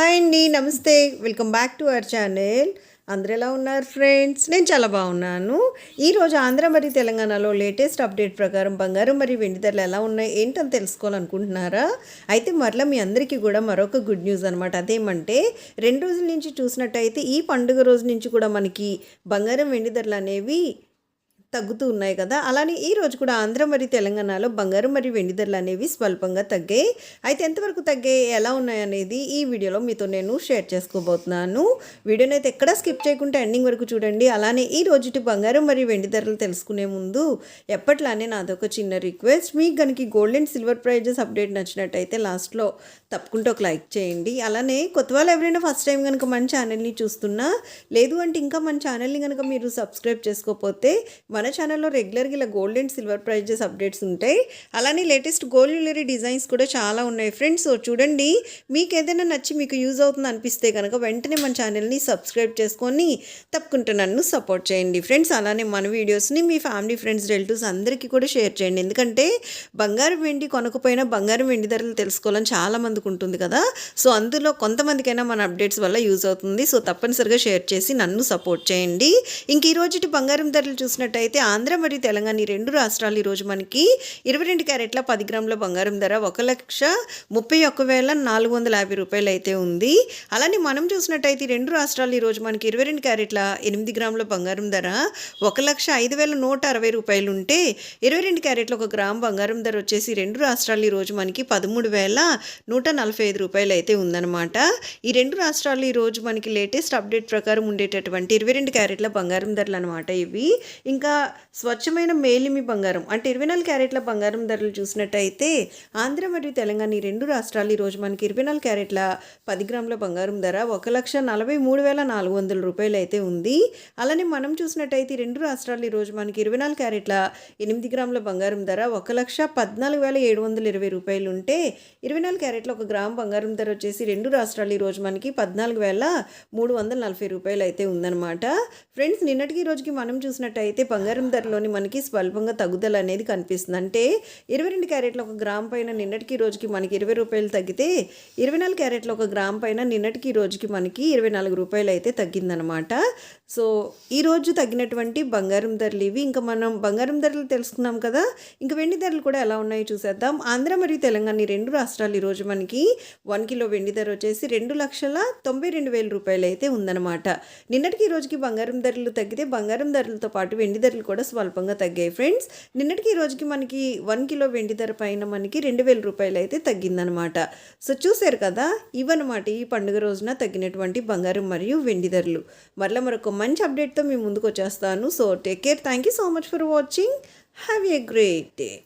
Hi అండి నమస్తే. Welcome back to our channel అందరు ఎలా ఉన్నారు ఫ్రెండ్స్ నేను చాలా బాగున్నాను. ఈరోజు ఆంధ్ర మరియు తెలంగాణలో లేటెస్ట్ అప్డేట్ ప్రకారం బంగారం మరియు వెండి ధరలు ఎలా ఉన్నాయి ఏంటని తెలుసుకోవాలనుకుంటున్నారా? అయితే మరలా మీ అందరికీ కూడా మరొక గుడ్ న్యూస్ అనమాట అదేమంటే రెండు రోజుల నుంచి చూసినట్టయితే ఈ పండుగ రోజు నుంచి కూడా మనకి బంగారం వెండి ధరలు అనేవి తగ్గుతూ ఉన్నాయి కదా. అలానే ఈ రోజు కూడా ఆంధ్ర మరియు తెలంగాణలో బంగారం మరియు వెండి ధరలు అనేవి స్వల్పంగా తగ్గాయి. అయితే ఎంతవరకు తగ్గాయి? ఎలా ఉన్నాయి అనేది ఈ వీడియోలో మీతో నేను షేర్ చేసుకోబోతున్నాను. వీడియోని అయితే ఎక్కడా స్కిప్ చేయకుండా ఎండింగ్ వరకు చూడండి. అలానే ఈ రోజుటి బంగారం మరియు వెండి ధరలు తెలుసుకునే ముందు ఎప్పట్లానే నాదొక చిన్న రిక్వెస్ట్. మీకు కనుక gold and silver prizes update నచ్చినట్టయితే లాస్ట్లో తప్పకుండా ఒక లైక్ చేయండి. అలానే కొత్త వాళ్ళు ఎవరైనా ఫస్ట్ టైం కనుక మన ఛానల్ని చూస్తున్నా లేదు అంటే ఇంకా మన ఛానల్ని కనుక మీరు సబ్స్క్రైబ్ చేసుకోకపోతే మన ఛానల్లో రెగ్యులర్గా ఇలా gold and silver prizes updates ఉంటాయి. అలానే లేటెస్ట్ గోల్డ్ జ్యువెలరీ డిజైన్స్ కూడా చాలా ఉన్నాయి. ఫ్రెండ్స్ చూడండి మీకు ఏదైనా నచ్చి మీకు యూజ్ అవుతుంది అనిపిస్తే కనుక వెంటనే మన ఛానల్ని సబ్స్క్రైబ్ చేసుకొని తప్పకుండా నన్ను సపోర్ట్ చేయండి. ఫ్రెండ్స్ అలానే మన వీడియోస్ని మీ ఫ్యామిలీ ఫ్రెండ్స్ రిలేటివ్స్ అందరికీ కూడా షేర్ చేయండి. ఎందుకంటే బంగారం వెండి కొనకపోయినా బంగారం వెండి ధరలు తెలుసుకోవాలని చాలా మందికి ఉంటుంది కదా. సో అందులో కొంతమందికైనా మన అప్డేట్స్ వల్ల యూజ్ అవుతుంది. సో తప్పనిసరిగా షేర్ చేసి నన్ను సపోర్ట్ చేయండి. ఇంక ఈ బంగారం ధరలు చూసినట్టయితే అయితే ఆంధ్ర మరియు తెలంగాణ ఈ రెండు రాష్ట్రాలు ఈరోజు మనకి ఇరవై రెండు క్యారెట్ల పది గ్రాముల బంగారం ధర ఒక లక్ష ముప్పై ఒక్క వేల నాలుగు వందల యాభై రూపాయలు అయితే ఉంది. అలానే మనం చూసినట్టయితే ఈ రెండు రాష్ట్రాలు ఈరోజు మనకి ఇరవై రెండు క్యారెట్ల ఎనిమిది గ్రాముల బంగారం ధర ఒక లక్ష ఐదు వేల నూట అరవై రూపాయలు ఉంటే ఇరవై రెండు క్యారెట్ల ఒక గ్రామ్ బంగారం ధర వచ్చేసి రెండు రాష్ట్రాలు ఈరోజు మనకి పదమూడు వేల నూట నలభై ఐదు రూపాయలు అయితే ఉందన్నమాట. ఈ రెండు రాష్ట్రాలు ఈరోజు మనకి లేటెస్ట్ అప్డేట్ ప్రకారం ఉండేటటువంటి ఇరవై రెండు క్యారెట్ల బంగారం ధరలు అనమాట ఇవి. ఇంకా స్వచ్ఛమైన మేలిమి బంగారం అంటే ఇరవై నాలుగు క్యారెట్ల బంగారం ధరలు చూసినట్టయితే ఆంధ్ర మరియు తెలంగాణ ఈ రెండు రాష్ట్రాలు ఈరోజు మనకి ఇరవై నాలుగు క్యారెట్ల పది గ్రాముల బంగారం ధర ఒక లక్ష నలభై మూడు వేల నాలుగు వందల రూపాయలు అయితే ఉంది. అలానే మనం చూసినట్టయితే ఈ రెండు రాష్ట్రాలు ఈరోజు మనకి ఇరవై నాలుగు క్యారెట్ల ఎనిమిది గ్రాముల బంగారం ధర ఒక లక్ష పద్నాలుగు వేల ఏడు వందల ఇరవై రూపాయలు ఉంటే ఇరవై నాలుగు క్యారెట్ల ఒక గ్రామ్ బంగారం ధర వచ్చేసి రెండు రాష్ట్రాలు ఈరోజు మనకి పద్నాలుగు వేల మూడు వందల నలభై రూపాయలు అయితే ఉందన్నమాట. ఫ్రెండ్స్ నిన్నటికి రోజుకి మనం చూసినట్టయితే బంగారం బంగారం ధరలోని మనకి స్వల్పంగా తగ్గుదల అనేది కనిపిస్తుంది. అంటే ఇరవై రెండు క్యారెట్ల ఒక గ్రామ్ పైన నిన్నటికి రోజుకి మనకి ఇరవై రూపాయలు తగ్గితే ఇరవై నాలుగు క్యారెట్ల ఒక గ్రామ్ పైన నిన్నటికి రోజుకి మనకి ఇరవై నాలుగు రూపాయలు అయితే తగ్గిందనమాట సో ఈ రోజు తగ్గినటువంటి బంగారం ధరలు ఇవి. ఇంకా మనం బంగారం ధరలు తెలుసుకున్నాం కదా. ఇంకా వెండి ధరలు కూడా ఎలా ఉన్నాయో చూసేద్దాం. ఆంధ్ర మరియు తెలంగాణ రెండు రాష్ట్రాలు ఈరోజు మనకి వన్ కిలో వెండి ధర వచ్చేసి రెండు లక్షల తొంభై రెండు వేల రూపాయలు అయితే ఉందన్నమాట. నిన్నటికి ఈ రోజుకి బంగారం ధరలు తగ్గితే బంగారం ధరలతో పాటు వెండి ధరలు కూడా స్వల్పంగా తగ్గాయి ఫ్రెండ్స్. నిన్నటికి ఈ రోజుకి మనకి వన్ కిలో వెండి ధర పైన మనకి రెండు వేల రూపాయలు అయితే తగ్గిందనమాట. సో చూశారు కదా ఇవన్నమాట ఈ పండుగ రోజున తగ్గినటువంటి బంగారం మరియు వెండి ధరలు. మరలా మరొక మంచి అప్డేట్తో మీ ముందుకు వచ్చేస్తాను. So take care. Thank you so much for watching. Have a great day.